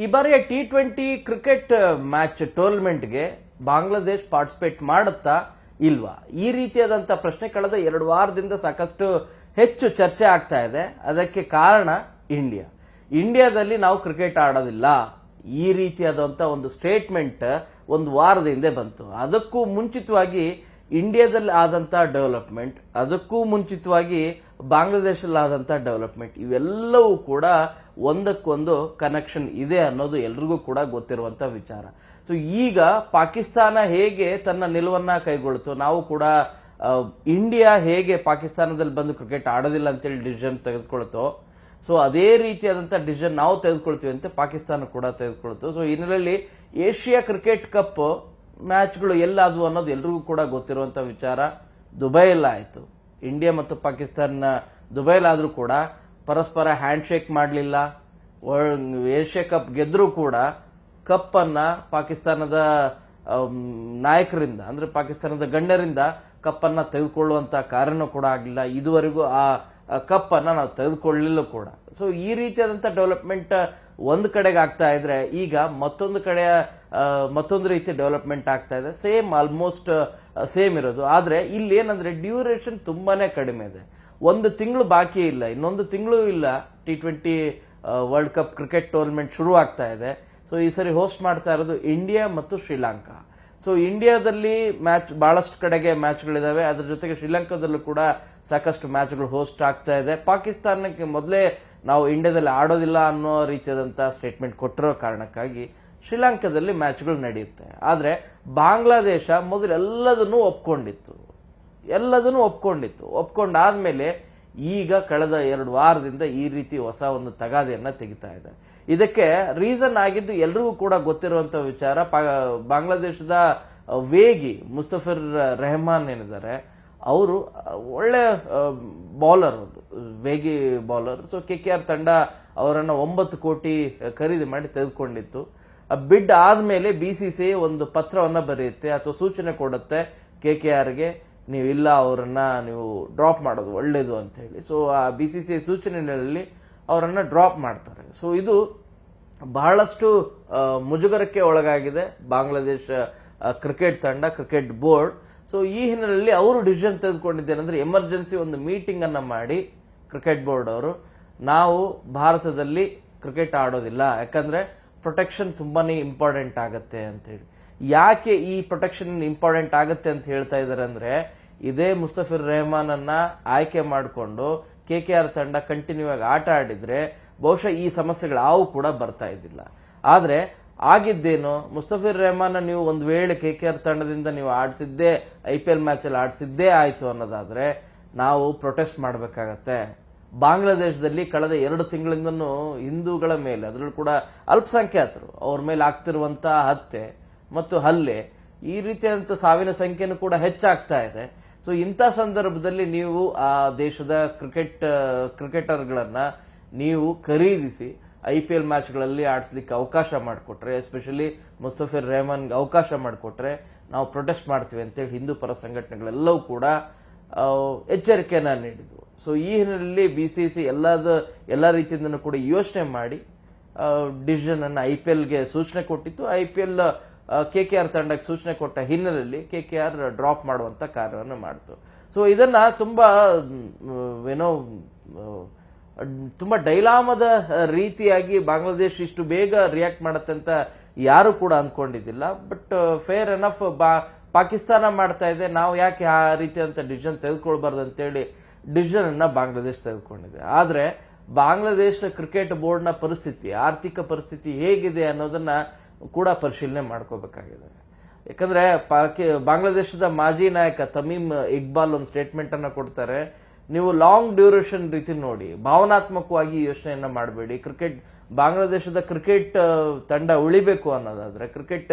ಈ ಬಾರಿಯ T twenty cricket match ಟೂರ್ನಮೆಂಟ್ಗೆ ಬಾಂಗ್ಲಾದೇಶ್ ಪಾರ್ಟಿಸಿಪೇಟ್ ಮಾಡುತ್ತಾ ಇಲ್ವಾ? ಈ ರೀತಿಯಾದಂಥ ಪ್ರಶ್ನೆ ಕಳೆದ ಎರಡು ವಾರದಿಂದ ಸಾಕಷ್ಟು ಹೆಚ್ಚು ಚರ್ಚೆ ಆಗ್ತಾ ಇದೆ. ಅದಕ್ಕೆ ಕಾರಣ ಇಂಡಿಯಾ ಇಂಡಿಯಾದಲ್ಲಿ ನಾವು ಕ್ರಿಕೆಟ್ ಆಡೋದಿಲ್ಲ. ಈ ರೀತಿಯಾದಂಥ ಒಂದು ಸ್ಟೇಟ್ಮೆಂಟ್ ಒಂದು ವಾರದ ಹಿಂದೆ ಬಂತು. ಅದಕ್ಕೂ ಮುಂಚಿತವಾಗಿ ಇಂಡಿಯಾದಲ್ಲಿ ಆದಂಥ ಡೆವಲಪ್ಮೆಂಟ್ ಅದಕ್ಕೂ ಮುಂಚಿತವಾಗಿ ಬಾಂಗ್ಲಾದೇಶದಲ್ಲಿ ಆದಂತ ಡೆವಲಪ್ಮೆಂಟ್ ಇವೆಲ್ಲವೂ ಕೂಡ ಒಂದಕ್ಕೊಂದು ಕನೆಕ್ಷನ್ ಇದೆ ಅನ್ನೋದು ಎಲ್ರಿಗೂ ಕೂಡ ಗೊತ್ತಿರುವಂಥ ವಿಚಾರ. ಸೊ ಈಗ ಪಾಕಿಸ್ತಾನ ಹೇಗೆ ತನ್ನ ನಿಲುವನ್ನು ಕೈಗೊಳ್ತು, ನಾವು ಕೂಡ ಇಂಡಿಯಾ ಹೇಗೆ ಪಾಕಿಸ್ತಾನದಲ್ಲಿ ಬಂದು ಕ್ರಿಕೆಟ್ ಆಡೋದಿಲ್ಲ ಅಂತೇಳಿ ಡಿಸಿಷನ್ ತೆಗೆದುಕೊಳ್ತೋ ಸೊ ಅದೇ ರೀತಿಯಾದಂಥ ಡಿಸಿಷನ್ ನಾವು ತೆಗೆದುಕೊಳ್ತೀವಿ ಅಂತ ಪಾಕಿಸ್ತಾನ ಕೂಡ ತೆಗೆದುಕೊಳ್ತು. ಸೊ ಇದರಲ್ಲಿ ಏಷ್ಯಾ ಕ್ರಿಕೆಟ್ ಕಪ್ ಮ್ಯಾಚ್ಗಳು ಎಲ್ಲಾದವು ಅನ್ನೋದು ಎಲ್ರಿಗೂ ಕೂಡ ಗೊತ್ತಿರುವಂಥ ವಿಚಾರ. ದುಬೈಯಲ್ಲಿ ಆಯಿತು ಇಂಡಿಯಾ ಮತ್ತು ಪಾಕಿಸ್ತಾನ ದುಬೈಲಾದರೂ ಕೂಡ ಪರಸ್ಪರ ಹ್ಯಾಂಡ್ ಶೇಕ್ ಮಾಡಲಿಲ್ಲ ಏಷ್ಯಾ ಕಪ್ ಗೆದ್ರೂ ಕೂಡ ಕಪ್ ಅನ್ನ ಪಾಕಿಸ್ತಾನದ ನಾಯಕರಿಂದ ಅಂದ್ರೆ ಪಾಕಿಸ್ತಾನದ ಗಣ್ಯರಿಂದ ಕಪ್ ತೆಗೆದುಕೊಳ್ಳುವಂಥ ಕಾರ್ಯನೂ ಕೂಡ ಆಗಲಿಲ್ಲ. ಇದುವರೆಗೂ ಆ ಕಪ್ ಅನ್ನ ನಾವು ತೆಗೆದುಕೊಳ್ಳಲಿಲ್ಲ ಕೂಡ. ಸೊ ಈ ರೀತಿಯಾದಂಥ ಡೆವಲಪ್ಮೆಂಟ್ ಒಂದು ಕಡೆಗೆ ಆಗ್ತಾ ಇದ್ರೆ ಈಗ ಮತ್ತೊಂದು ಕಡೆ ಆ, ಮತ್ತೊಂದು ರೀತಿ ಡೆವಲಪ್ಮೆಂಟ್ ಆಗ್ತಾ ಇದೆ. ಸೇಮ್ ಆಲ್ಮೋಸ್ಟ್ ಸೇಮ್ ಇರೋದು. ಆದರೆ ಇಲ್ಲಿ ಏನಂದ್ರೆ ಡ್ಯೂರೇಷನ್ ತುಂಬಾನೇ ಕಡಿಮೆ ಇದೆ. ಒಂದು ತಿಂಗಳು ಬಾಕಿ ಇಲ್ಲ. ಇನ್ನೊಂದು ತಿಂಗಳು ಇಲ್ಲ T twenty world cup cricket tournament ಶುರು ಆಗ್ತಾ ಇದೆ. ಸೊ ಈ ಸರಿ ಹೋಸ್ಟ್ ಮಾಡ್ತಾ ಇರೋದು ಇಂಡಿಯಾ ಮತ್ತು ಶ್ರೀಲಂಕಾ ಸೊ ಇಂಡಿಯಾದಲ್ಲಿ ಮ್ಯಾಚ್ ಬಹಳಷ್ಟು ಕಡೆಗೆ ಮ್ಯಾಚ್ಗಳಿದ್ದಾವೆ ಅದ್ರ ಜೊತೆಗೆ ಶ್ರೀಲಂಕಾದಲ್ಲೂ ಕೂಡ ಸಾಕಷ್ಟು ಮ್ಯಾಚ್ಗಳು ಹೋಸ್ಟ್ ಆಗ್ತಾ ಇದೆ. ಪಾಕಿಸ್ತಾನಕ್ಕೆ ಮೊದಲೇ ನಾವು ಇಂಡಿಯಾದಲ್ಲಿ ಆಡೋದಿಲ್ಲ ಅನ್ನೋ ರೀತಿಯಾದಂಥ ಸ್ಟೇಟ್ಮೆಂಟ್ ಕೊಟ್ಟಿರೋ ಕಾರಣಕ್ಕಾಗಿ ಶ್ರೀಲಂಕಾದಲ್ಲಿ ಮ್ಯಾಚ್ಗಳು ನಡೆಯುತ್ತೆ. ಆದರೆ ಬಾಂಗ್ಲಾದೇಶ ಮೊದಲೆಲ್ಲದನ್ನೂ ಒಪ್ಕೊಂಡಿತ್ತು. ಎಲ್ಲದನ್ನೂ ಒಪ್ಕೊಂಡಿತ್ತು. ಒಪ್ಕೊಂಡಾದ್ಮೇಲೆ ಈಗ ಕಳೆದ ಎರಡು ವಾರದಿಂದ ಈ ರೀತಿ ಹೊಸ ಒಂದು ತಗಾದೆಯನ್ನು ತೆಗಿತಾ ಇದೆ. ಇದಕ್ಕೆ ರೀಸನ್ ಆಗಿದ್ದು ಎಲ್ರಿಗೂ ಕೂಡ ಗೊತ್ತಿರುವಂತ ವಿಚಾರ ಬಾಂಗ್ಲಾದೇಶದ ವೇಗಿ ಮುಸ್ತಫರ್ ರೆಹಮಾನ್ ಏನಿದ್ದಾರೆ, ಅವರು ಒಳ್ಳೆ ಬೌಲರ್ ವೇಗಿ bowler so K K R ತಂಡ ಅವರನ್ನು ಒಂಬತ್ತು ಕೋಟಿ ಖರೀದಿ ಮಾಡಿ ತೆಗೆದುಕೊಂಡಿತ್ತು. ಬಿಡ್ ಆದ್ಮೇಲೆ ಬಿ ಸಿ ಸಿ ಒಂದು ಪತ್ರವನ್ನ ಬರೆಯುತ್ತೆ ಅಥವಾ ಸೂಚನೆ ಕೊಡುತ್ತೆ ಕೆ ಕೆ ಆರ್ಗೆ ನೀವು ಇಲ್ಲ, ಅವರನ್ನ ನೀವು ಡ್ರಾಪ್ ಮಾಡೋದು ಒಳ್ಳೇದು ಅಂತ ಹೇಳಿ ಸೊ ಆ ಬಿ ಸಿ ಸಿ ಸೂಚನೆಯಲ್ಲಿ ಅವರನ್ನ ಡ್ರಾಪ್ ಮಾಡ್ತಾರೆ. ಸೊ ಇದು ಬಹಳಷ್ಟು ಮುಜುಗರಕ್ಕೆ ಒಳಗಾಗಿದೆ ಬಾಂಗ್ಲಾದೇಶ ಕ್ರಿಕೆಟ್ ತಂಡ ಕ್ರಿಕೆಟ್ ಬೋರ್ಡ್ ಸೊ ಈ ಹಿನ್ನೆಲೆಯಲ್ಲಿ ಅವರು ಡಿಸಿಷನ್ ತೆಗೆದುಕೊಂಡಿದ್ದೇನೆಂದ್ರೆ ಎಮರ್ಜೆನ್ಸಿ ಒಂದು ಮೀಟಿಂಗ್ ಅನ್ನ ಮಾಡಿ ಕ್ರಿಕೆಟ್ ಬೋರ್ಡ್ ಅವರು. ನಾವು ಭಾರತದಲ್ಲಿ ಕ್ರಿಕೆಟ್ ಆಡೋದಿಲ್ಲ. ಯಾಕಂದ್ರೆ ಪ್ರೊಟೆಕ್ಷನ್ ತುಂಬಾನೇ ಇಂಪಾರ್ಟೆಂಟ್ ಆಗುತ್ತೆ ಅಂತ ಹೇಳಿ ಯಾಕೆ ಈ ಪ್ರೊಟೆಕ್ಷನ್ ಇಂಪಾರ್ಟೆಂಟ್ ಆಗುತ್ತೆ ಅಂತ ಹೇಳ್ತಾ ಇದಾರೆ ಅಂದ್ರೆ, ಇದೇ ಮುಸ್ತಫಿರ್ ರೆಹಮಾನ್ ಅನ್ನ ಆಯ್ಕೆ ಮಾಡಿಕೊಂಡು ಕೆ ಕೆ ಆರ್ ತಂಡ ಕಂಟಿನ್ಯೂ ಆಗಿ ಆಟ ಆಡಿದ್ರೆ ಬಹುಶಃ ಈ ಸಮಸ್ಯೆಗಳು ಯಾವು ಕೂಡ ಬರ್ತಾ ಇದ್ದಿಲ್ಲ. ಆದ್ರೆ, ಆಗಿದ್ದೇನು ಮುಸ್ತಫಿರ್ ರೆಹಮಾನ್ ನೀವು ಒಂದು ವೇಳೆ ಕೆ ಕೆ ಆರ್ ತಂಡದಿಂದ ನೀವು ಆಡಿಸಿದ್ದೇ, ಐ ಪಿ ಎಲ್ ಮ್ಯಾಚ್ ಅಲ್ಲಿ ಆಡಿಸಿದ್ದೇ ಆಯ್ತು ಅನ್ನೋದಾದ್ರೆ, ನಾವು ಪ್ರೊಟೆಸ್ಟ್ ಮಾಡಬೇಕಾಗತ್ತೆ. ಬಾಂಗ್ಲಾದೇಶದಲ್ಲಿ ಕಳೆದ ಎರಡು ತಿಂಗಳಿಂದನೂ ಹಿಂದೂಗಳ ಮೇಲೆ, ಅದರಲ್ಲೂ ಕೂಡ ಅಲ್ಪಸಂಖ್ಯಾತರು ಅವ್ರ ಮೇಲೆ ಆಗ್ತಿರುವಂತಹ ಹತ್ಯೆ ಮತ್ತು ಹಲ್ಲೆ ಈ ರೀತಿಯಾದಂಥ ಸಾವಿನ ಸಂಖ್ಯೆನೂ ಕೂಡ ಹೆಚ್ಚಾಗ್ತಾ ಇದೆ. ಸೊ ಇಂಥ ಸಂದರ್ಭದಲ್ಲಿ ನೀವು ಆ ದೇಶದ ಕ್ರಿಕೆಟ್ ಕ್ರಿಕೆಟರ್ಗಳನ್ನ ನೀವು ಖರೀದಿಸಿ ಐ ಪಿ ಎಲ್ ಮ್ಯಾಚ್ಗಳಲ್ಲಿ ಆಡಿಸ್ಲಿಕ್ಕೆ ಅವಕಾಶ ಮಾಡಿಕೊಟ್ರೆ, ಎಸ್ಪೆಷಲಿ ಮುಸ್ತಫಿರ್ ರೆಹಮಾನ್ಗೆ ಅವಕಾಶ ಮಾಡಿಕೊಟ್ರೆ ನಾವು ಪ್ರೊಟೆಸ್ಟ್ ಮಾಡ್ತೀವಿ ಅಂತೇಳಿ ಹಿಂದೂ ಪರ ಸಂಘಟನೆಗಳೆಲ್ಲವೂ ಕೂಡ ಎಚ್ಚರಿಕೆಯನ್ನ ನೀಡಿದ್ವು. ಸೊ ಈ ಹಿನ್ನೆಲೆಯಲ್ಲಿ ಬಿ ಸಿ ಸಿ ಎಲ್ಲದ, ಎಲ್ಲ ರೀತಿಯಿಂದನೂ ಕೂಡ ಯೋಚನೆ ಮಾಡಿ ಡಿಸಿಷನ್ ಅನ್ನು ಐ ಪಿ ಎಲ್ಗೆ ಸೂಚನೆ ಕೊಟ್ಟಿತ್ತು. I P L K K R ತಂಡಕ್ಕೆ ಸೂಚನೆ ಕೊಟ್ಟ ಹಿನ್ನೆಲೆಯಲ್ಲಿ ಕೆ ಕೆ ಆರ್ ಡ್ರಾಪ್ ಮಾಡುವಂತ ಕಾರ್ಯವನ್ನು ಮಾಡಿತು. ಸೊ ಇದನ್ನ ತುಂಬಾ ಏನೋ ತುಂಬ ಡೈಲಾಮದ ರೀತಿಯಾಗಿ ಬಾಂಗ್ಲಾದೇಶ್ ಇಷ್ಟು ಬೇಗ ರಿಯಾಕ್ಟ್ ಮಾಡುತ್ತೆ ಅಂತ ಯಾರು ಕೂಡ ಅಂದ್ಕೊಂಡಿದ್ದಿಲ್ಲ ಬಟ್ ಫೇರ್ ಎನಫ್ ಬಾ, ಪಾಕಿಸ್ತಾನ ಮಾಡ್ತಾ ಇದೆ. ನಾವು ಯಾಕೆ ಆ ರೀತಿಯಂತ ಡಿಸಿಷನ್ ತೆಗೆದುಕೊಳ್ಬಾರ್ದು ಅಂತೇಳಿ ಡಿಸಿಷನ್ ಅನ್ನ ಬಾಂಗ್ಲಾದೇಶ್ ತೆಗೆದುಕೊಂಡಿದೆ. ಆದ್ರೆ ಬಾಂಗ್ಲಾದೇಶ ಕ್ರಿಕೆಟ್ ಬೋರ್ಡ್ನ ಪರಿಸ್ಥಿತಿ, ಆರ್ಥಿಕ ಪರಿಸ್ಥಿತಿ ಹೇಗಿದೆ ಅನ್ನೋದನ್ನ ಕೂಡ ಪರಿಶೀಲನೆ ಮಾಡ್ಕೋಬೇಕಾಗಿದೆ. ಯಾಕಂದ್ರೆ ಪಾಕಿ, ಬಾಂಗ್ಲಾದೇಶದ ಮಾಜಿ ನಾಯಕ ತಮೀಮ್ ಇಕ್ಬಾಲ್ ಒಂದು ಸ್ಟೇಟ್ಮೆಂಟ್ ಅನ್ನ ಕೊಡ್ತಾರೆ. ನೀವು ಲಾಂಗ್ ಡ್ಯೂರೇಷನ್ ರೀತಿ ನೋಡಿ, ಭಾವನಾತ್ಮಕವಾಗಿ ಯೋಚನೆಯನ್ನ ಮಾಡಬೇಡಿ. ಕ್ರಿಕೆಟ್ ಬಾಂಗ್ಲಾದೇಶದ ಕ್ರಿಕೆಟ್ ತಂಡ ಉಳಿಬೇಕು ಅನ್ನೋದಾದ್ರೆ ಕ್ರಿಕೆಟ್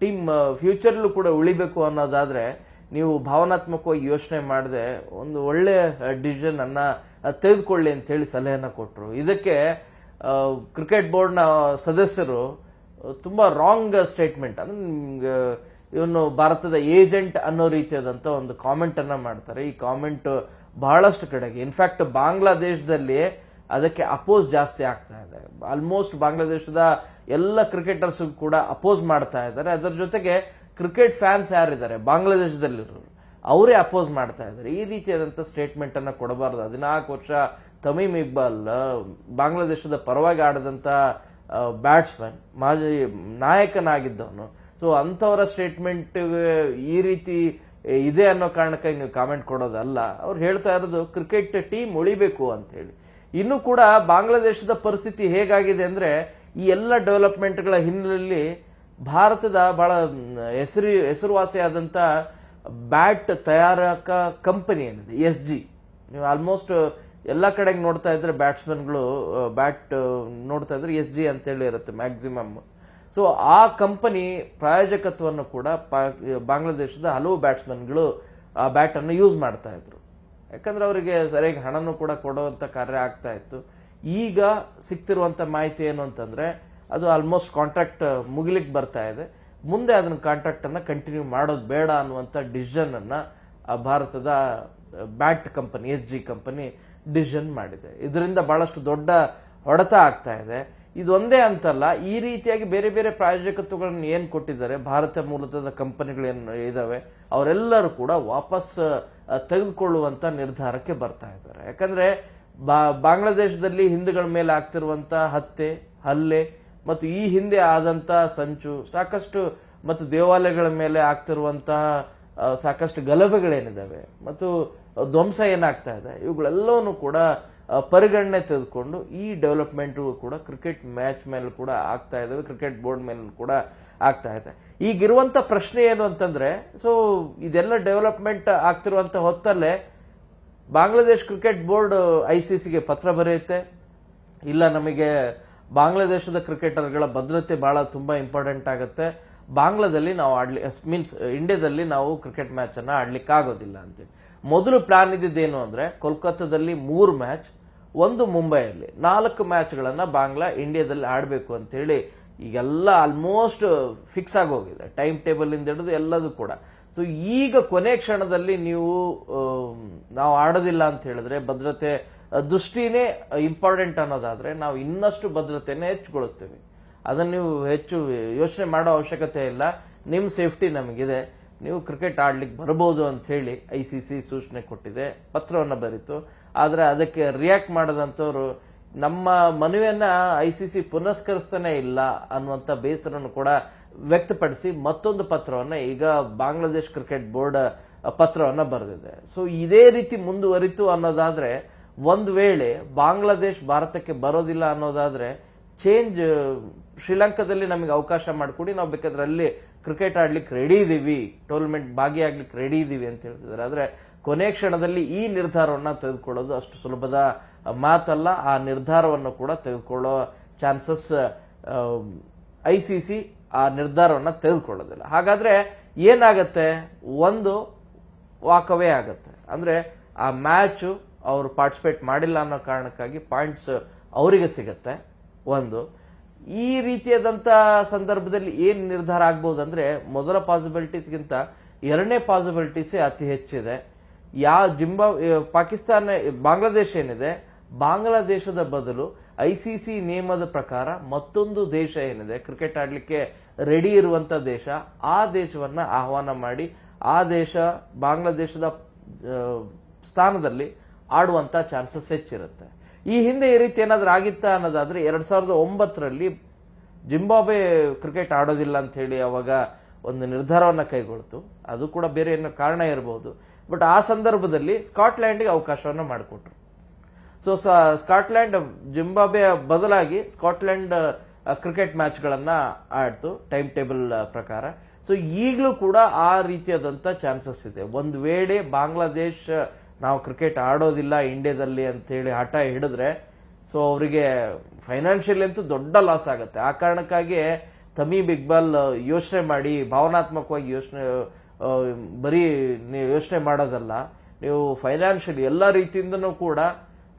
ಟೀಮ್ ಫ್ಯೂಚರ್ಲೂ ಕೂಡ ಉಳಿಬೇಕು ಅನ್ನೋದಾದ್ರೆ ನೀವು ಭಾವನಾತ್ಮಕವಾಗಿ ಯೋಚನೆ ಮಾಡದೆ ಒಂದು ಒಳ್ಳೆ ಡಿಸಿಷನ್ ಅನ್ನ ಆ, ತೆಗೆದುಕೊಳ್ಳಿ ಅಂತ ಹೇಳಿ ಸಲಹೆಯನ್ನ ಕೊಟ್ಟರು ಇದಕ್ಕೆ ಕ್ರಿಕೆಟ್ ಬೋರ್ಡ್ನ ಸದಸ್ಯರು ತುಂಬಾ ರಾಂಗ್ ಸ್ಟೇಟ್ಮೆಂಟ್ ಅಂದ್ರೆ ನಿಮ್ಗೆ ಇವನು ಭಾರತದ ಏಜೆಂಟ್ ಅನ್ನೋ ರೀತಿಯಾದಂಥ ಒಂದು ಕಾಮೆಂಟ್ ಅನ್ನ ಮಾಡ್ತಾರೆ. ಈ ಕಾಮೆಂಟ್ ಬಹಳಷ್ಟು ಕಡೆಗೆ. ಇನ್ಫ್ಯಾಕ್ಟ್ ಬಾಂಗ್ಲಾದೇಶದಲ್ಲಿ ಅದಕ್ಕೆ ಅಪೋಸ್ ಜಾಸ್ತಿ ಆಗ್ತಾ ಇದೆ. ಆಲ್ಮೋಸ್ಟ್ ಬಾಂಗ್ಲಾದೇಶದ ಎಲ್ಲ ಕ್ರಿಕೆಟರ್ಸ್ ಕೂಡ ಅಪೋಸ್ ಮಾಡ್ತಾ ಇದ್ದಾರೆ. ಅದರ ಜೊತೆಗೆ ಕ್ರಿಕೆಟ್ ಫ್ಯಾನ್ಸ್ ಯಾರಿದ್ದಾರೆ? ಬಾಂಗ್ಲಾದೇಶದಲ್ಲಿರೋರು. ಅವರೇ ಅಪೋಸ್ ಮಾಡ್ತಾ ಇದ್ದಾರೆ. ಈ ರೀತಿಯಾದಂಥ ಸ್ಟೇಟ್ಮೆಂಟ್ ಅನ್ನ ಕೊಡಬಾರ್ದು. ಹದಿನಾಲ್ಕು ವರ್ಷ ತಮೀಮ್ ಇಕ್ಬಾಲ್ ಬಾಂಗ್ಲಾದೇಶದ ಪರವಾಗಿ ಆಡದಂತ ಬ್ಯಾಟ್ಸ್ಮನ್ ಮಾಜಿ ನಾಯಕನಾಗಿದ್ದವನು. ಸೊ ಅಂಥವರ ಸ್ಟೇಟ್ಮೆಂಟ್ ಈ ರೀತಿ ಇದೆ ಅನ್ನೋ ಕಾರಣಕ್ಕಾಗಿ ನೀವು ಕಾಮೆಂಟ್ ಕೊಡೋದಲ್ಲ. ಅವ್ರು ಹೇಳ್ತಾ ಇರೋದು, ಕ್ರಿಕೆಟ್ ಟೀಮ್ ಉಳಿಬೇಕು ಅಂತ ಹೇಳಿ ಇನ್ನು ಕೂಡ ಬಾಂಗ್ಲಾದೇಶದ ಪರಿಸ್ಥಿತಿ ಹೇಗಾಗಿದೆ ಅಂದ್ರೆ, ಈ ಎಲ್ಲ ಡೆವಲಪ್ಮೆಂಟ್ಗಳ ಹಿನ್ನೆಲೆಯಲ್ಲಿ ಭಾರತದ ಬಹಳ ಹೆಸರು ಹೆಸರುವಾಸಿಯಾದಂಥ ಬ್ಯಾಟ್ ತಯಾರಕ ಕಂಪನಿ ಏನಿದೆ, ಎಸ್ ಜಿ. ನೀವು ಆಲ್ಮೋಸ್ಟ್ ಎಲ್ಲ ಕಡೆಗೆ ನೋಡ್ತಾ ಇದ್ರೆ ಬ್ಯಾಟ್ಸ್ಮನ್ಗಳು ಬ್ಯಾಟ್ ನೋಡ್ತಾ ಇದ್ರೆ ಎಸ್ ಜಿ ಅಂತೇಳಿ ಇರುತ್ತೆ ಮ್ಯಾಕ್ಸಿಮಮ್ ಸೊ ಆ ಕಂಪನಿ ಪ್ರಾಯೋಜಕತ್ವವನ್ನು ಕೂಡ ಬಾಂಗ್ಲಾದೇಶದ ಹಲವು ಬ್ಯಾಟ್ಸ್ಮನ್ಗಳು ಆ ಬ್ಯಾಟ್ ಅನ್ನು ಯೂಸ್ ಮಾಡ್ತಾ ಇದ್ರು. ಯಾಕಂದ್ರೆ ಅವರಿಗೆ ಸರಿಯಾಗಿ ಹಣನೂ ಕೂಡ ಕೊಡುವಂತ ಕಾರ್ಯ ಆಗ್ತಾ ಇತ್ತು. ಈಗ ಸಿಗ್ತಿರುವಂಥ ಮಾಹಿತಿ ಏನು ಅಂತಂದ್ರೆ ಅದು ಆಲ್ಮೋಸ್ಟ್ ಕಾಂಟ್ರಾಕ್ಟ್ ಮುಗಿಲಿಕ್ಕೆ ಬರ್ತಾ ಇದೆ. ಮುಂದೆ ಅದನ್ನ ಕಾಂಟ್ರಾಕ್ಟ್ ಅನ್ನ ಕಂಟಿನ್ಯೂ ಮಾಡೋದು ಬೇಡ ಅನ್ನುವಂಥ ಡಿಸಿಷನ್ ಅನ್ನ, ಆ, ಭಾರತದ bat company S G company decision ಮಾಡಿದೆ. ಇದರಿಂದ ಬಹಳಷ್ಟು ದೊಡ್ಡ ಹೊಡೆತ ಆಗ್ತಾ ಇದೆ. ಇದೊಂದೇ ಅಂತಲ್ಲ, ಈ ರೀತಿಯಾಗಿ ಬೇರೆ ಬೇರೆ ಪ್ರಾಯೋಜಕತ್ವಗಳನ್ನು ಏನು ಕೊಟ್ಟಿದ್ದಾರೆ, ಭಾರತ ಮೂಲದ ಕಂಪನಿಗಳೇನು ಇದ್ದಾವೆ ಅವರೆಲ್ಲರೂ ಕೂಡ ವಾಪಸ್ ತೆಗೆದುಕೊಳ್ಳುವಂಥ ನಿರ್ಧಾರಕ್ಕೆ ಬರ್ತಾ ಇದ್ದಾರೆ. ಯಾಕಂದರೆ, ಬಾ- ಬಾಂಗ್ಲಾದೇಶದಲ್ಲಿ ಹಿಂದೂಗಳ ಮೇಲೆ ಆಗ್ತಿರುವಂಥ ಹತ್ಯೆ, ಹಲ್ಲೆ ಮತ್ತು ಈ ಹಿಂದೆ ಆದಂತಹ ಸಂಚು ಸಾಕಷ್ಟು ಮತ್ತು ದೇವಾಲಯಗಳ ಮೇಲೆ ಆಗ್ತಿರುವಂತಹ ಸಾಕಷ್ಟು ಗಲಭೆಗಳೇನಿದ್ದಾವೆ ಮತ್ತು ಧ್ವಂಸ ಏನಾಗ್ತಾ ಇದೆ, ಇವುಗಳೆಲ್ಲವನ್ನೂ ಕೂಡ ಪರಿಗಣನೆ ತೆಗೆದುಕೊಂಡು ಈ ಡೆವಲಪ್ಮೆಂಟ್ ಕೂಡ ಕ್ರಿಕೆಟ್ ಮ್ಯಾಚ್ ಮೇಲೆ ಕೂಡ ಆಗ್ತಾ ಇದ್ದಾವೆ, ಕ್ರಿಕೆಟ್ ಬೋರ್ಡ್ ಮೇಲೆ ಕೂಡ ಆಗ್ತಾ ಇದೆ. ಈಗಿರುವಂತ ಪ್ರಶ್ನೆ ಏನು ಅಂತಂದ್ರೆ, ಸೊ ಇದೆಲ್ಲ ಡೆವಲಪ್ಮೆಂಟ್ ಆಗ್ತಿರುವಂತ ಹೊತ್ತಲ್ಲೇ Bangladesh cricket board I C ಪತ್ರ ಬರೆಯುತ್ತೆ. ಇಲ್ಲ ನಮಗೆ ಬಾಂಗ್ಲಾದೇಶದ ಕ್ರಿಕೆಟರ್ಗಳ ಭದ್ರತೆ ಬಹಳ ತುಂಬಾ ಇಂಪಾರ್ಟೆಂಟ್ ಆಗುತ್ತೆ. ಬಾಂಗ್ಲಾದಲ್ಲಿ ನಾವು ಆಡ್ಲಿ ಮೀನ್ಸ್ ಇಂಡಿಯಾದಲ್ಲಿ ನಾವು ಕ್ರಿಕೆಟ್ ಮ್ಯಾಚ್ ಅನ್ನ ಆಡ್ಲಿಕ್ಕೆ ಆಗೋದಿಲ್ಲ ಅಂತೇಳಿ ಮೊದಲು ಪ್ಲಾನ್ ಇದ್ದಿದ್ದೇನು ಅಂದ್ರೆ ಕೋಲ್ಕತ್ತಾದಲ್ಲಿ ಮೂರು ಮ್ಯಾಚ್, ಒಂದು ಮುಂಬೈಯಲ್ಲಿ. ನಾಲ್ಕು ಮ್ಯಾಚ್ಗಳನ್ನ ಬಾಂಗ್ಲಾ ಇಂಡಿಯಾದಲ್ಲಿ ಆಡಬೇಕು ಅಂತೇಳಿ ಈಗೆಲ್ಲ ಆಲ್ಮೋಸ್ಟ್ ಫಿಕ್ಸ್ ಆಗೋಗಿದೆ. ಟೈಮ್ ಟೇಬಲ್ ಇಂದ ಹಿಡಿದು ಎಲ್ಲದೂ ಕೂಡ. ಸೊ, ಈಗ ಕೊನೆ ಕ್ಷಣದಲ್ಲಿ ನೀವು ನಾವು ಆಡೋದಿಲ್ಲ ಅಂತ ಹೇಳಿದ್ರೆ ಭದ್ರತೆ ದೃಷ್ಟಿನೇ ಇಂಪಾರ್ಟೆಂಟ್ ಅನ್ನೋದಾದ್ರೆ ನಾವು ಇನ್ನಷ್ಟು ಭದ್ರತೆಯನ್ನು ಹೆಚ್ಚುಗೊಳಿಸ್ತೀವಿ. ಅದನ್ನು ನೀವು ಹೆಚ್ಚು ಯೋಚನೆ ಮಾಡೋ ಅವಶ್ಯಕತೆ ಇಲ್ಲ. ನಿಮ್ಮ ಸೇಫ್ಟಿ ನಮಗಿದೆ. ನೀವು ಕ್ರಿಕೆಟ್ ಆಡ್ಲಿಕ್ಕೆ ಬರಬಹುದು ಅಂತ ಹೇಳಿ ಐ ಸಿ ಸಿ ಸೂಚನೆ ಕೊಟ್ಟಿದೆ. ಪತ್ರವನ್ನು ಬರೀತು. ಆದರೆ ಅದಕ್ಕೆ ರಿಯಾಕ್ಟ್ ಮಾಡದಂತವ್ರು ನಮ್ಮ ಮನವಿಯನ್ನ ಐ ಸಿ ಸಿ ಪುನಸ್ಕರಿಸ್ತಾನೆ ಇಲ್ಲ ಅನ್ನುವಂತ ಬೇಸರನ್ನು ಕೂಡ ವ್ಯಕ್ತಪಡಿಸಿ ಮತ್ತೊಂದು ಪತ್ರವನ್ನ ಈಗ ಬಾಂಗ್ಲಾದೇಶ್ ಕ್ರಿಕೆಟ್ ಬೋರ್ಡ್ ಪತ್ರವನ್ನ ಬರೆದಿದೆ. ಸೊ ಇದೇ ರೀತಿ ಮುಂದುವರಿತು ಅನ್ನೋದಾದ್ರೆ ಒಂದು ವೇಳೆ ಬಾಂಗ್ಲಾದೇಶ್ ಭಾರತಕ್ಕೆ ಬರೋದಿಲ್ಲ ಅನ್ನೋದಾದ್ರೆ ಚೇಂಜ್ ಶ್ರೀಲಂಕಾದಲ್ಲಿ ನಮಗೆ ಅವಕಾಶ ಮಾಡಿಕೊಡಿ, ನಾವು ಬೇಕಾದ್ರೆ ಅಲ್ಲಿ ಕ್ರಿಕೆಟ್ ಆಡ್ಲಿಕ್ಕೆ ರೆಡಿ ಇದೀವಿ ಟೂರ್ನಮೆಂಟ್ ಭಾಗಿಯಾಗ್ಲಿಕ್ಕೆ ರೆಡಿ ಇದ್ದೀವಿ ಅಂತ ಹೇಳ್ತಿದ್ದಾರೆ ಆದ್ರೆ ಕೊನೆ ಕ್ಷಣದಲ್ಲಿ ಈ ನಿರ್ಧಾರವನ್ನ ತೆಗೆದುಕೊಳ್ಳೋದು ಅಷ್ಟು ಸುಲಭದ ಮಾತಲ್ಲ. ಆ ನಿರ್ಧಾರವನ್ನು ಕೂಡ ತೆಗೆದುಕೊಳ್ಳೋ ಚಾನ್ಸಸ್ ಐ ಸಿ ಸಿ ಆ ನಿರ್ಧಾರವನ್ನ ತೆಗೆದುಕೊಳ್ಳೋದಿಲ್ಲ. ಹಾಗಾದ್ರೆ ಏನಾಗತ್ತೆ? ಒಂದು ವಾಕವೇ ಆಗತ್ತೆ. ಅಂದ್ರೆ ಆ ಮ್ಯಾಚ್ ಅವರು ಪಾರ್ಟಿಸಿಪೇಟ್ ಮಾಡಿಲ್ಲ ಅನ್ನೋ ಕಾರಣಕ್ಕಾಗಿ ಪಾಯಿಂಟ್ಸ್ ಅವರಿಗೆ ಸಿಗುತ್ತೆ. ಒಂದು, ಈ ರೀತಿಯಾದಂಥ ಸಂದರ್ಭದಲ್ಲಿ ಏನು ನಿರ್ಧಾರ ಆಗ್ಬಹುದು ಅಂದ್ರೆ ಮೊದಲ ಪಾಸಿಬಿಲಿಟೀಸ್ಗಿಂತ ಎರಡನೇ ಪಾಸಿಬಿಲಿಟೀಸೇ ಅತಿ ಹೆಚ್ಚಿದೆ. ಯಾವ ಜಿಂಬಾ ಪಾಕಿಸ್ತಾನ, ಬಾಂಗ್ಲಾದೇಶ ಏನಿದೆ, ಬಾಂಗ್ಲಾದೇಶದ ಬದಲು ಐ ಸಿ ಸಿ ನಿಯಮದ ಪ್ರಕಾರ ಮತ್ತೊಂದು ದೇಶ ಏನಿದೆ ಕ್ರಿಕೆಟ್ ಆಡಲಿಕ್ಕೆ ರೆಡಿ ಇರುವಂಥ ದೇಶ, ಆ ದೇಶವನ್ನ ಆಹ್ವಾನ ಮಾಡಿ, ಆ ದೇಶ, ಬಾಂಗ್ಲಾದೇಶದ ಸ್ಥಾನದಲ್ಲಿ ಆಡುವಂತ ಚಾನ್ಸಸ್ ಹೆಚ್ಚಿರುತ್ತೆ. ಈ ಹಿಂದೆ ಈ ರೀತಿ ಏನಾದರೂ ಆಗಿತ್ತ ಅನ್ನೋದಾದರೆ ಎರಡು ಸಾವಿರದ ಒಂಬತ್ತರಲ್ಲಿ ಜಿಂಬಾಬೆ ಕ್ರಿಕೆಟ್ ಆಡೋದಿಲ್ಲ ಅಂಥೇಳಿ ಅವಾಗ ಒಂದು ನಿರ್ಧಾರವನ್ನು ಕೈಗೊಳ್ತು. ಅದು ಕೂಡ ಬೇರೆ ಏನೋ ಕಾರಣ ಇರಬಹುದು ಬಟ್ ಆ ಸಂದರ್ಭದಲ್ಲಿ ಸ್ಕಾಟ್ಲ್ಯಾಂಡ್ಗೆ ಅವಕಾಶವನ್ನು ಮಾಡಿಕೊಟ್ರು. ಸೊ, ಸ್ಕಾಟ್ಲ್ಯಾಂಡ್ ಜಿಂಬಾಬ್ವೆ ಬದಲಾಗಿ ಸ್ಕಾಟ್ಲ್ಯಾಂಡ್ ಕ್ರಿಕೆಟ್ ಮ್ಯಾಚ್ಗಳನ್ನು ಆಡ್ತು, ಟೈಮ್ ಟೇಬಲ್ ಪ್ರಕಾರ. ಸೊ ಈಗಲೂ ಕೂಡ ಆ ರೀತಿಯಾದಂಥ ಚಾನ್ಸಸ್ ಇದೆ. ಒಂದು ವೇಳೆ ಬಾಂಗ್ಲಾದೇಶ್ ನಾವು ಕ್ರಿಕೆಟ್ ಆಡೋದಿಲ್ಲ ಇಂಡಿಯಾದಲ್ಲಿ ಅಂತ ಹೇಳಿ ಹಠ ಹಿಡಿದ್ರೆ ಸೊ ಅವರಿಗೆ ಫೈನಾನ್ಷಿಯಲಿ ಅಂತೂ ದೊಡ್ಡ ಲಾಸ್ ಆಗುತ್ತೆ. ಆ ಕಾರಣಕ್ಕಾಗಿ ಬಿಗ್ ಇಕ್ಬಾಲ್ ಯೋಚನೆ ಮಾಡಿ, ಭಾವನಾತ್ಮಕವಾಗಿ ಯೋಚನೆ ಬರೀ ನೀವು ಯೋಚನೆ ಮಾಡೋದಲ್ಲ, ನೀವು ಫೈನಾನ್ಷಿಯಲಿ ಎಲ್ಲ ರೀತಿಯಿಂದನೂ ಕೂಡ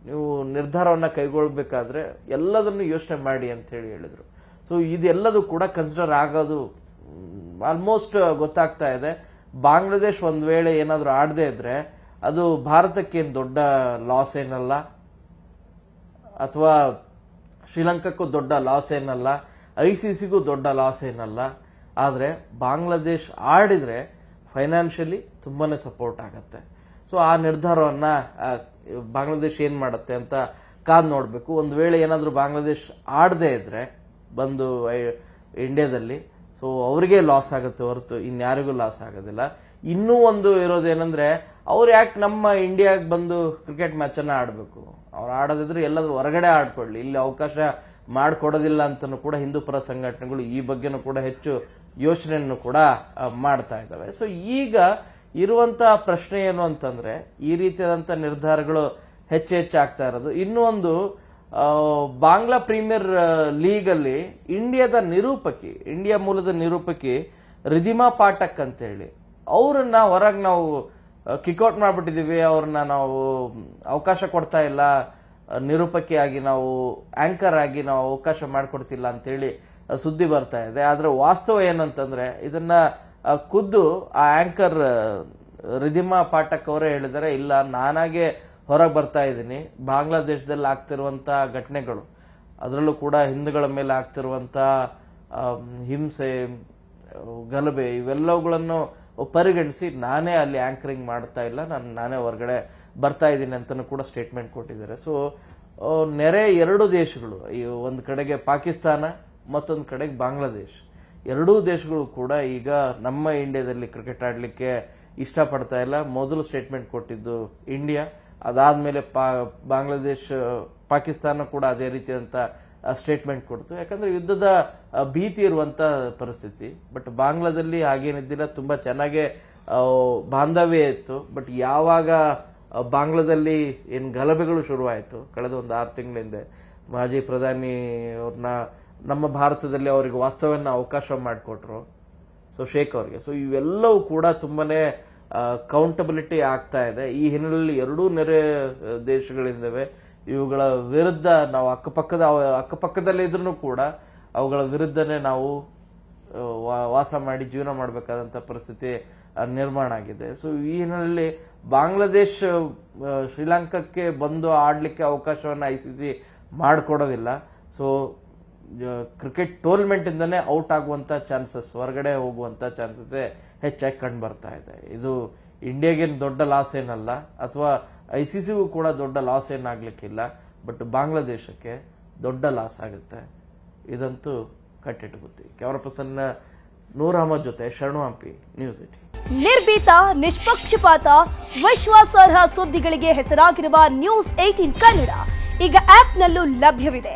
ನೀವು ನಿರ್ಧಾರವನ್ನು ಕೈಗೊಳ್ಳಬೇಕಾದ್ರೆ ಎಲ್ಲದನ್ನು ಯೋಚನೆ ಮಾಡಿ ಅಂತ ಹೇಳಿ ಹೇಳಿದ್ರು. ಸೊ ಇದೆಲ್ಲದೂ ಕೂಡ ಕನ್ಸಿಡರ್ ಆಗೋದು ಆಲ್ಮೋಸ್ಟ್ ಗೊತ್ತಾಗ್ತಾ ಇದೆ. ಬಾಂಗ್ಲಾದೇಶ್ ಒಂದು ವೇಳೆ ಏನಾದರೂ ಆಡದೇ ಇದ್ರೆ ಅದು ಭಾರತಕ್ಕೇನು ದೊಡ್ಡ ಲಾಸ್ ಏನಲ್ಲ? ಅಥವಾ ಶ್ರೀಲಂಕಾಕ್ಕೂ ದೊಡ್ಡ ಲಾಸ್ ಏನಲ್ಲ? ಐ ಸಿ ಸಿಗೂ ದೊಡ್ಡ ಲಾಸ್ ಏನಲ್ಲ? ಆದರೆ ಬಾಂಗ್ಲಾದೇಶ್ ಆಡಿದರೆ ಫೈನಾನ್ಷಿಯಲಿ ತುಂಬಾ ಸಪೋರ್ಟ್ ಆಗುತ್ತೆ. ಸೊ ಆ ನಿರ್ಧಾರವನ್ನು ಬಾಂಗ್ಲಾದೇಶ್ ಏನು ಮಾಡುತ್ತೆ ಅಂತ ಕಾದ್ ನೋಡಬೇಕು. ಒಂದು ವೇಳೆ ಏನಾದರೂ ಬಾಂಗ್ಲಾದೇಶ್ ಆಡದೇ ಇದ್ದರೆ ಬಂದು ಇಂಡಿಯಾದಲ್ಲಿ ಸೊ ಅವರಿಗೆ ಲಾಸ್ ಆಗುತ್ತೆ ಹೊರತು, ಇನ್ಯಾರಿಗೂ ಲಾಸ್ ಆಗೋದಿಲ್ಲ. ಇನ್ನೂ ಒಂದು ಇರೋದೇನೆಂದ್ರೆ, ಅವ್ರು ಯಾಕೆ ನಮ್ಮ ಇಂಡಿಯಾಗೆ ಬಂದು ಕ್ರಿಕೆಟ್ ಮ್ಯಾಚ್ ಅನ್ನ ಆಡಬೇಕು? ಅವ್ರು ಆಡೋದಿದ್ರೆ ಎಲ್ಲಾದರೂ ಹೊರಗಡೆ ಆಡ್ಕೊಳ್ಳಿ. ಇಲ್ಲಿ ಅವಕಾಶ ಮಾಡಿಕೊಡೋದಿಲ್ಲ ಅಂತಲೂ ಕೂಡ ಹಿಂದೂ ಪರ ಸಂಘಟನೆಗಳು ಈ ಬಗ್ಗೆನೂ ಕೂಡ ಹೆಚ್ಚು ಯೋಚನೆಯನ್ನು ಕೂಡ ಮಾಡ್ತಾ ಇದ್ದಾವೆ. ಸೊ ಈಗ ಇರುವಂತಹ ಪ್ರಶ್ನೆ ಏನು ಅಂತಂದ್ರೆ, ಈ ರೀತಿಯಾದಂಥ ನಿರ್ಧಾರಗಳು ಹೆಚ್ಚು ಹೆಚ್ಚು ಆಗ್ತಾ ಇರೋದು. ಇನ್ನೂ ಒಂದು ಬಾಂಗ್ಲಾ ಪ್ರೀಮಿಯರ್ ಲೀಗ್ ಅಲ್ಲಿ ಇಂಡಿಯಾದ ನಿರೂಪಕಿ, ಇಂಡಿಯಾ ಮೂಲದ ನಿರೂಪಕಿ ರಿಧಿಮಾ ಪಾಠಕ್ ಅಂತ ಹೇಳಿ ಅವ್ರನ್ನ ಹೊರಗೆ ನಾವು ಕಿಕ್ಔಟ್ ಮಾಡ್ಬಿಟ್ಟಿದೀವಿ, ಅವ್ರನ್ನ ನಾವು ಅವಕಾಶ ಕೊಡ್ತಾ ಇಲ್ಲ ನಿರೂಪಕಿಯಾಗಿ ನಾವು ಆಂಕರ್ ಆಗಿ ನಾವು ಅವಕಾಶ ಮಾಡಿಕೊಡ್ತಿಲ್ಲ ಅಂತೇಳಿ ಸುದ್ದಿ ಬರ್ತಾ ಇದೆ. ಆದ್ರೆ ವಾಸ್ತವ ಏನಂತಂದ್ರೆ, ಇದನ್ನ ಖುದ್ದು ಆ ಆಂಕರ್ ರಿಧಿಮಾ ಪಾಠಕ್ ಅವರೇ ಹೇಳಿದರೆ ಇಲ್ಲ, ನಾನಾಗೆ ಹೊರಗೆ ಬರ್ತಾ ಇದ್ದೀನಿ. ಬಾಂಗ್ಲಾದೇಶದಲ್ಲಿ ಆಗ್ತಿರುವಂಥ ಘಟನೆಗಳು, ಅದರಲ್ಲೂ ಕೂಡ ಹಿಂದೂಗಳ ಮೇಲೆ ಆಗ್ತಿರುವಂಥ ಹಿಂಸೆ, ಗಲಭೆ, ಇವೆಲ್ಲವುಗಳನ್ನು ಪರಿಗಣಿಸಿ ನಾನೇ ಅಲ್ಲಿ ಆಂಕರಿಂಗ್ ಮಾಡ್ತಾ ಇಲ್ಲ. ನಾನು, ನಾನೇ ಹೊರಗಡೆ ಬರ್ತಾ ಇದ್ದೀನಿ ಅಂತಲೂ ಕೂಡ ಸ್ಟೇಟ್ಮೆಂಟ್ ಕೊಟ್ಟಿದ್ದಾರೆ. ಸೊ ನೆರೆ ಎರಡು ದೇಶಗಳು, ಈ ಒಂದು ಕಡೆಗೆ ಪಾಕಿಸ್ತಾನ, ಮತ್ತೊಂದು ಕಡೆಗೆ ಬಾಂಗ್ಲಾದೇಶ್. ಎರಡೂ ದೇಶಗಳು ಕೂಡ ಈಗ ನಮ್ಮ ಇಂಡಿಯಾದಲ್ಲಿ ಕ್ರಿಕೆಟ್ ಆಡಲಿಕ್ಕೆ ಇಷ್ಟಪಡ್ತಾ ಇಲ್ಲ. ಮೊದಲು ಸ್ಟೇಟ್ಮೆಂಟ್ ಕೊಟ್ಟಿದ್ದು ಇಂಡಿಯಾ ಅದಾದ್ಮೇಲೆ ಪಾ, ಬಾಂಗ್ಲಾದೇಶ ಪಾಕಿಸ್ತಾನ ಕೂಡ ಅದೇ ರೀತಿಯಂತ ಸ್ಟೇಟ್ಮೆಂಟ್ ಕೊಡ್ತು. ಯಾಕಂದ್ರೆ ಯುದ್ಧದ ಭೀತಿ ಇರುವಂತ ಪರಿಸ್ಥಿತಿ. ಬಟ್ ಬಾಂಗ್ಲಾದಲ್ಲಿ ಹಾಗೇನಿದ್ದಿಲ್ಲ. ತುಂಬಾ ಚೆನ್ನಾಗೆ ಬಾಂಧವ್ಯ ಇತ್ತು. ಬಟ್ ಯಾವಾಗ ಬಾಂಗ್ಲಾದಲ್ಲಿ ಏನು ಗಲಭೆಗಳು ಶುರುವಾಯಿತು, ಕಳೆದ ಒಂದು ಆರು ತಿಂಗಳ ಹಿಂದೆ ಮಾಜಿ ಪ್ರಧಾನಿ ಅವ್ರನ್ನ ನಮ್ಮ ಭಾರತದಲ್ಲಿ ಅವರಿಗೆ ವಾಸ್ತವ್ಯನ ಅವಕಾಶ ಮಾಡಿಕೊಟ್ರು. ಸೊ ಶೇಖ್ ಅವರಿಗೆ. ಸೊ ಇವೆಲ್ಲವೂ ಕೂಡ ತುಂಬಾನೇ ಕೌಂಟಬಿಲಿಟಿ ಆಗ್ತಾ ಇದೆ. ಈ ಹಿನ್ನೆಲೆಯಲ್ಲಿ ಎರಡೂ ನೆರೆ ದೇಶಗಳಿದ್ದಾವೆ ಇವುಗಳ ವಿರುದ್ಧ ನಾವು ಅಕ್ಕಪಕ್ಕದ, ಅಕ್ಕಪಕ್ಕದಲ್ಲೇ ಇದ್ರೂ ಕೂಡ ಅವುಗಳ ವಿರುದ್ಧನೇ ನಾವು ವಾಸ ಮಾಡಿ ಜೀವನ ಮಾಡಬೇಕಾದಂಥ ಪರಿಸ್ಥಿತಿ ನಿರ್ಮಾಣ ಆಗಿದೆ. ಸೊ ಈ ಹಿನ್ನೆಲೆಯಲ್ಲಿ ಬಾಂಗ್ಲಾದೇಶ್ ಶ್ರೀಲಂಕಾಕ್ಕೆ ಬಂದು ಆಡ್ಲಿಕ್ಕೆ ಅವಕಾಶವನ್ನು ಐ ಸಿ ಸಿ ಮಾಡಿಕೊಡೋದಿಲ್ಲ. ಸೊ ಕ್ರಿಕೆಟ್ ಟೂರ್ನಮೆಂಟ್ ಇಂದನೇ ಔಟ್ ಆಗುವಂತ ಚಾನ್ಸಸ್ ಹೊರಗಡೆ ಹೋಗುವಂತ ಚಾನ್ಸಸ್ ಹೆಚ್ಚಾಗಿ ಕಂಡು ಬರ್ತಾ ಇದೆ. ಇದು ಇಂಡಿಯಾಗೇನು ದೊಡ್ಡ ಲಾಸ್ ಏನಲ್ಲ, ಅಥವಾ ಐ ಸಿ ಸಿಗೂ ಕೂಡ ದೊಡ್ಡ ಲಾಸ್ ಏನಾಗ್ಲಿಕ್ಕಿಲ್ಲ ಬಟ್ ಬಾಂಗ್ಲಾದೇಶಕ್ಕೆ ದೊಡ್ಡ ಲಾಸ್ ಆಗುತ್ತೆ. ಇದಂತೂ ಕಟ್ಟಿಟ್ಟು ಬುತ್ತಿ ಕ್ಯಾಮರಾ ಪರ್ಸನ್ ನೂರ್ ಅಹಮದ್ ಜೊತೆ ಶರಣು ಹಂಪಿ ನ್ಯೂಸ್ ಏಟಿ ನಿರ್ಭೀತ, ನಿಷ್ಪಕ್ಷಪಾತ, ವಿಶ್ವಾಸಾರ್ಹ ಸುದ್ದಿಗಳಿಗೆ ಹೆಸರಾಗಿರುವ ನ್ಯೂಸ್ ಏಟೀನ್ ಕನ್ನಡ. ಈಗ ಆಪ್ನಲ್ಲೂ ಲಭ್ಯವಿದೆ.